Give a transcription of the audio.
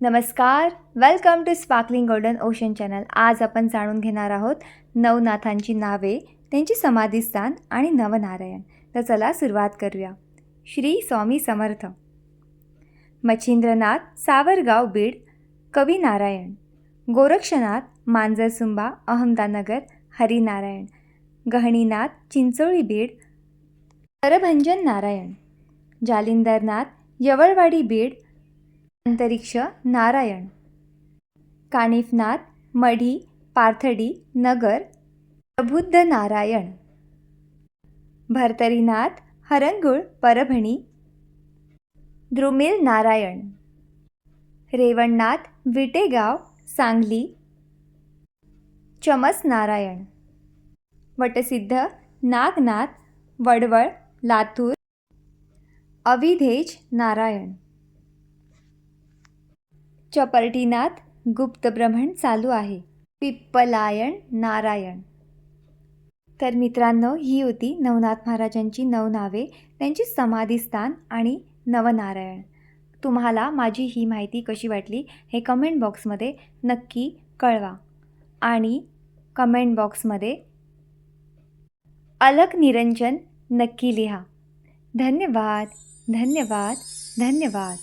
नमस्कार. Welcome to sparkling golden ocean channel आज आपण जाणून घेणार आहोत नवनाथांची नावे त्यांची समाधीस्थान आणि नवनारायण. तर चला सुरुवात करूया. श्री स्वामी समर्थ. मच्छिंद्रनाथ सावरगाव बीड कवी नारायण गोरक्षनाथ मांजरसुंबा अहमदानगर हरिनारायण. गहणीनाथ चिंचोळी बीड करभंजन नारायण. जालिंदरनाथ यवळवाडी बीड अंतरिक्ष नारायण. कानिफनाथ मढी पार्थडी नगर प्रबुद्ध नारायण भरतरीनाथ हरंगुळ परभणी. द्रुमिल नारायण रेवणनाथ विटेगाव सांगली. चमस नारायण वटसिद्ध नागनाथ वडवळ लातूर. अविधेज नारायण. चपर्टीनाथ गुप्त ब्रह्मण चालू आहे. पिप्पलायण नारायण. तर मित्रांनो ही होती नवनाथ महाराजांची नऊ नावे त्यांची समाधीस्थान आणि नवनारायण. तुम्हाला माझी ही माहिती कशी वाटली हे कमेंट बॉक्समध्ये नक्की कळवा. आणि कमेंट बॉक्समध्ये अलक निरंजन नक्की लिहा. धन्यवाद धन्यवाद धन्यवाद.